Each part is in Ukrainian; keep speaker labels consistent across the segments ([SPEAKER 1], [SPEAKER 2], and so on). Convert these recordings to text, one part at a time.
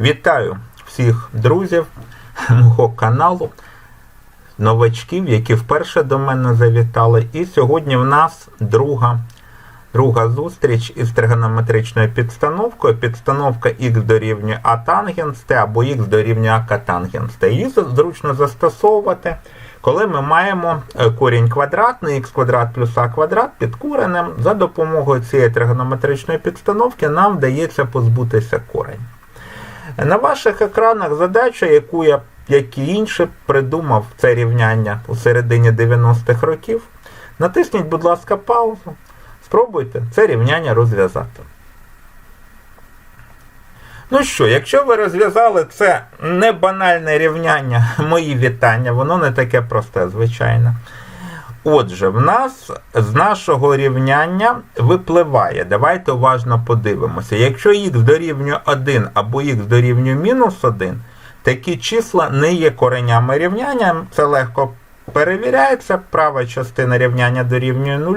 [SPEAKER 1] Вітаю всіх друзів мого каналу, новачків, які вперше до мене завітали. І сьогодні в нас друга, друга зустріч із тригонометричною підстановкою. Підстановка х дорівнює А тангенс Т або х дорівнює А катангенс Т. Її зручно застосовувати. Коли ми маємо е, корінь квадратний, х квадрат плюс а квадрат під коренем, за допомогою цієї тригонометричної підстановки нам вдається позбутися корень. На ваших екранах задача, яку я, як і інші, придумав це рівняння у середині 90-х років. Натисніть, будь ласка, паузу. Спробуйте це рівняння розв'язати. Ну що, якщо ви розв'язали це не банальне рівняння, мої вітання, воно не таке просте, звичайно. Отже, в нас з нашого рівняння випливає. Давайте уважно подивимося. Якщо х дорівнює 1 або х дорівнює мінус 1, такі числа не є коренями рівняння. Це легко перевіряється. Права частина рівняння дорівнює 0,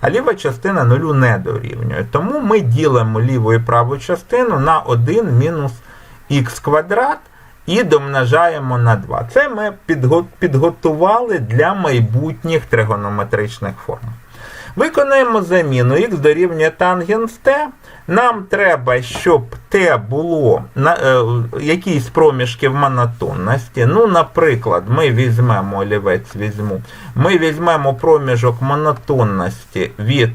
[SPEAKER 1] а ліва частина 0 не дорівнює. Тому ми ділимо ліву і праву частину на 1 мінус х квадрат і домножаємо на 2. Це ми підготували для майбутніх тригонометричних форм. Виконуємо заміну х дорівнює тангенс t. Нам треба, щоб t було на е, якісь проміжки в монотонності. Ну, наприклад, ми візьмемо олівець візьму. Ми візьмемо проміжок монотонності від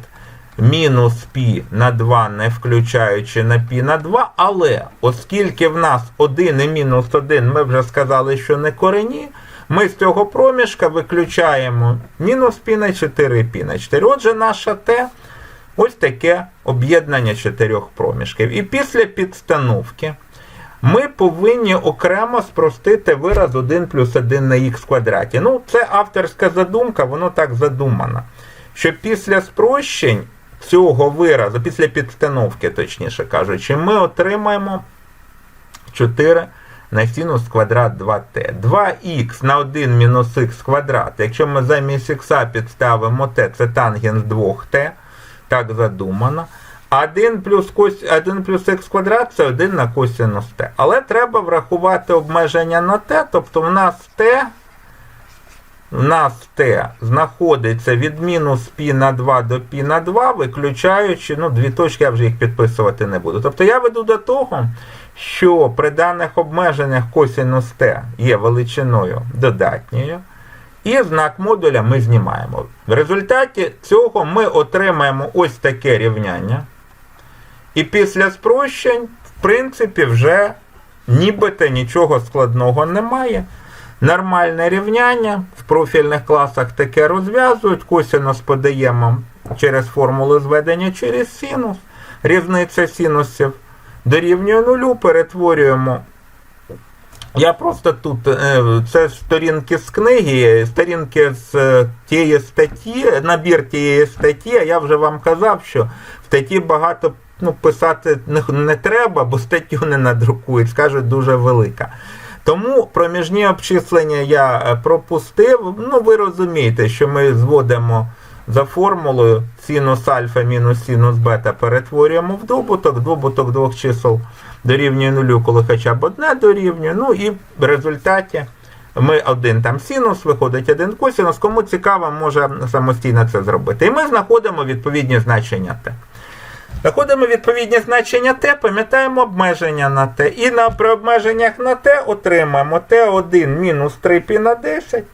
[SPEAKER 1] мінус π на 2, не включаючи на π на 2, але оскільки в нас 1 і мінус 1, ми вже сказали, що не корені, ми з цього проміжка виключаємо мінус π на 4 π на 4. Отже, наша t ось таке об'єднання чотирьох проміжків. І після підстановки ми повинні окремо спростити вираз 1 плюс 1 на х квадраті. Ну, це авторська задумка, воно так задумано. Що після спрощень цього виразу, після підстановки, точніше кажучи, ми отримаємо 4 на синус квадрат 2t. 2х на 1 мінус х квадрат. Якщо ми замість х підставимо t, це тангенс 2t, так задумано. 1 плюс, кос... 1 плюс х квадрат це 1 на косинус t. Але треба врахувати обмеження на t, тобто в нас t нас t знаходиться від мінус π на 2 до π на 2, виключаючи, ну, дві точки, я вже їх підписувати не буду. Тобто я веду до того, що при даних обмеженнях косинус t є величиною додатньою. І знак модуля ми знімаємо. В результаті цього ми отримаємо ось таке рівняння. І після спрощень, в принципі, вже нібито нічого складного немає. Нормальне рівняння. В профільних класах таке розв'язують. Косинус подаємо через формулу зведення через синус. Різниця синусів дорівнює нулю, перетворюємо. Я просто тут, це сторінки з книги, сторінки з тієї статті, набір тієї статті, а я вже вам казав, що в статті багато ну, писати не, не треба, бо статтю не надрукують, скажуть дуже велика. Тому проміжні обчислення я пропустив. Ну, ви розумієте, що ми зводимо за формулою синус альфа мінус синус бета перетворюємо в добуток, добуток двох чисел дорівнює нулю, коли хоча б одне дорівнює. Ну і в результаті ми один там синус, виходить один косинус. Кому цікаво, може самостійно це зробити. І ми знаходимо відповідні значення Т. Знаходимо відповідні значення Т, пам'ятаємо обмеження на Т. І на, при обмеженнях на Т отримаємо Т1 мінус 3 π на 10.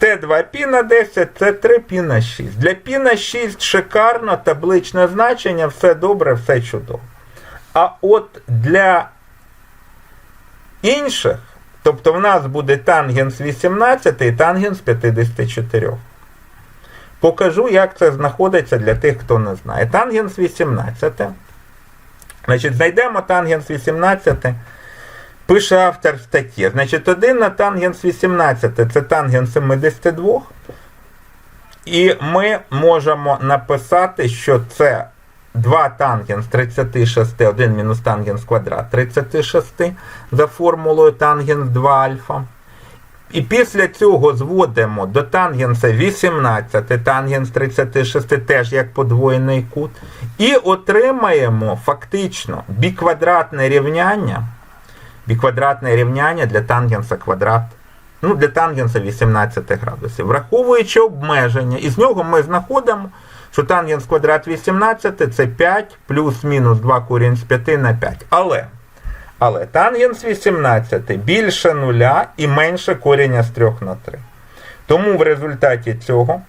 [SPEAKER 1] Т2 π на 10, Т3 π на 6. Для π на 6 шикарно, табличне значення, все добре, все чудово. А от для інших, тобто в нас буде тангенс 18 і тангенс 54. Покажу, як це знаходиться для тих, хто не знає. Тангенс 18. Значить, знайдемо тангенс 18. Пише автор статті. Значить, 1 на тангенс 18 це тангенс 72. І ми можемо написати, що це 2 тангенс 36, 1 мінус тангенс квадрат 36 за формулою тангенс 2 альфа. І після цього зводимо до тангенса 18, тангенс 36 теж як подвоєний кут. І отримаємо фактично біквадратне рівняння. Біквадратне рівняння для тангенса квадрат. Ну, для тангенса 18 градусів. Враховуючи обмеження, із нього ми знаходимо, що тангенс квадрат 18 це 5 плюс-мінус 2 корінь з 5 на 5. Але, але тангенс 18 більше нуля і менше коріння з 3 на 3. Тому в результаті цього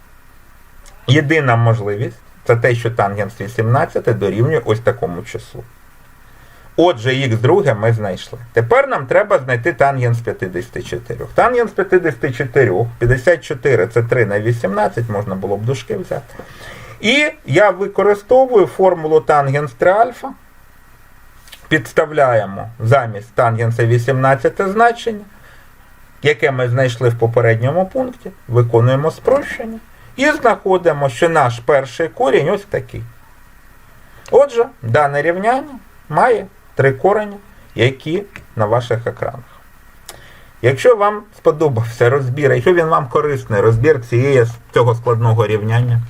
[SPEAKER 1] єдина можливість це те, що тангенс 18 дорівнює ось такому числу. Отже, х друге ми знайшли. Тепер нам треба знайти тангенс 54. Тангенс 54, 54 це 3 на 18, можна було б дужки взяти. І я використовую формулу тангенс 3 альфа. Підставляємо замість тангенса 18 значення, яке ми знайшли в попередньому пункті, виконуємо спрощення і знаходимо, що наш перший корінь ось такий. Отже, дане рівняння має три корені, які на ваших екранах. Якщо вам сподобався розбір, якщо він вам корисний розбір цієї, цього складного рівняння,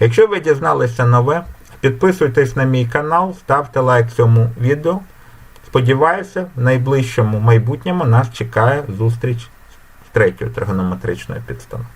[SPEAKER 1] якщо ви дізналися нове, підписуйтесь на мій канал, ставте лайк цьому відео. Сподіваюся, в найближчому майбутньому нас чекає зустріч з третьою тригонометричною підставою.